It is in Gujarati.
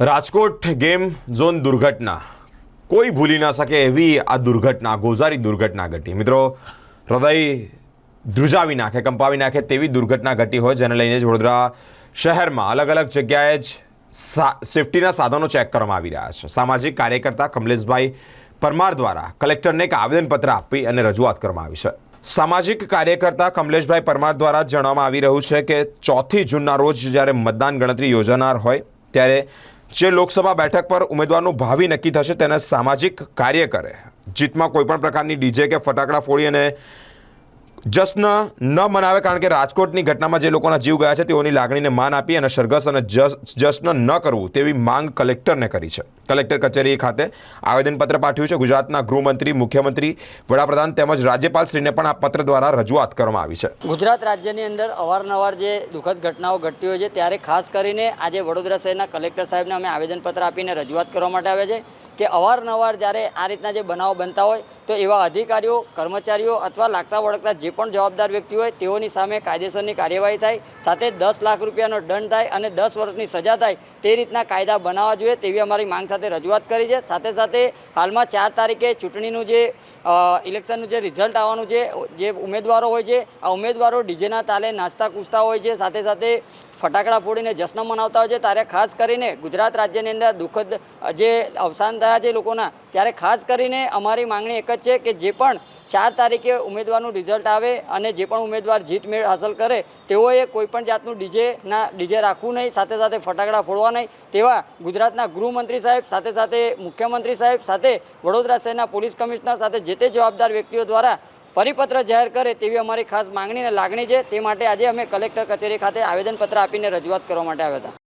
રાજકોટ ગેમ ઝોન દુર્ઘટના. કોઈ ભૂલી ના શકે એવી આ દુર્ઘટના, ગોઝારી દુર્ઘટના ઘટી. મિત્રો, હૃદય ધ્રુજાવી નાખે, કંપાવી નાખે તેવી દુર્ઘટના ઘટી હોય, જેને લઈને જ વડોદરા શહેરમાં અલગ અલગ જગ્યાએ જ સેફટીના સાધનો ચેક કરવામાં આવી રહ્યા છે. સામાજિક કાર્યકર્તા કમલેશભાઈ પરમાર દ્વારા કલેક્ટરને એક આવેદનપત્ર આપી અને રજૂઆત કરવામાં આવી છે. સામાજિક કાર્યકર્તા કમલેશભાઈ પરમાર દ્વારા જણાવવામાં આવી રહ્યું છે કે ચોથી જૂનના રોજ જ્યારે મતદાન ગણતરી યોજાનાર હોય, ત્યારે જે લોકસભા બેઠક પર ઉમેદવારનું ભાવિ નક્કી થશે તેને સામાજિક કાર્ય કરે જીતમાં કોઈપણ પ્રકારની ડીજે કે ફટાકડા ફોડી અને જશ્ન ન મનાવે કારણ કે રાજકોટની ઘટનામાં જે લોકોના જીવ ગયા છે, તેઓની લાગણીને માન આપી અને સરઘસ અને જશ્ન ન કરવું તેવી માંગ કલેક્ટરને કરી છે. કલેક્ટર કચેરી ખાતે આવેદનપત્ર પાઠવ્યું છે. ગુજરાતના ગૃહમંત્રી, મુખ્યમંત્રી, વડાપ્રધાન તેમજ રાજ્યપાલશ્રીને પણ આ પત્ર દ્વારા રજૂઆત કરવામાં આવી છે. ગુજરાત રાજ્યની અંદર અવારનવાર જે દુઃખદ ઘટનાઓ ઘટતી હોય છે, ત્યારે ખાસ કરીને આજે વડોદરા શહેરના કલેક્ટર સાહેબને અમે આવેદનપત્ર આપીને રજૂઆત કરવા માટે આવે છે. કે અવારનવાર જ્યારે આ રીતના જે બનાવો બનતા હોય, તો એવા અધિકારીઓ, કર્મચારીઓ અથવા લાગતા વળગતા જે પણ જવાબદાર વ્યક્તિ હોય, તેઓની સામે કાયદેસરની કાર્યવાહી થાય, સાથે દસ લાખ રૂપિયાનો દંડ થાય અને દસ વર્ષની સજા થાય, તે રીતના કાયદા બનાવવા જોઈએ તેવી અમારી માંગ સાથે રજૂઆત કરી છે. સાથે સાથે હાલમાં ચાર તારીખે ચૂંટણીનું જે ઇલેક્શનનું જે રિઝલ્ટ આવવાનું છે, જે ઉમેદવારો હોય છે, આ ઉમેદવારો ડીજેના તાલે નાસ્તા કૂદતા હોય છે, સાથે સાથે ફટાકડા ફોડીને જશ્ન મનાવતા હોય છે. ત્યારે ખાસ કરીને ગુજરાત રાજ્યની અંદર દુઃખદ જે અવસાન થયા છે લોકોના. ત્યારે ખાસ કરીને અમારી માંગણી એક જ છે કે જે પણ ચાર તારીખે ઉમેદવારનું રિઝલ્ટ આવે અને જે પણ ઉમેદવાર જીત મેળ હાંસલ કરે, તેઓએ કોઈપણ જાતનું ડીજેના ડીજે રાખવું નહીં, સાથે સાથે ફટાકડા ફોડવા નહીં. તેવા ગુજરાતના ગૃહમંત્રી સાહેબ, સાથે સાથે મુખ્યમંત્રી સાહેબ, સાથે વડોદરા શહેરના પોલીસ કમિશનર, સાથે જે તે જવાબદાર વ્યક્તિઓ દ્વારા પરિપત્ર જાહેર કરે તેવી અમારી ખાસ માંગણી અને લાગણી છે. તે માટે આજે અમે કલેક્ટર કચેરી ખાતે આવેદનપત્ર આપીને રજૂઆત કરવા માટે આવ્યા હતા.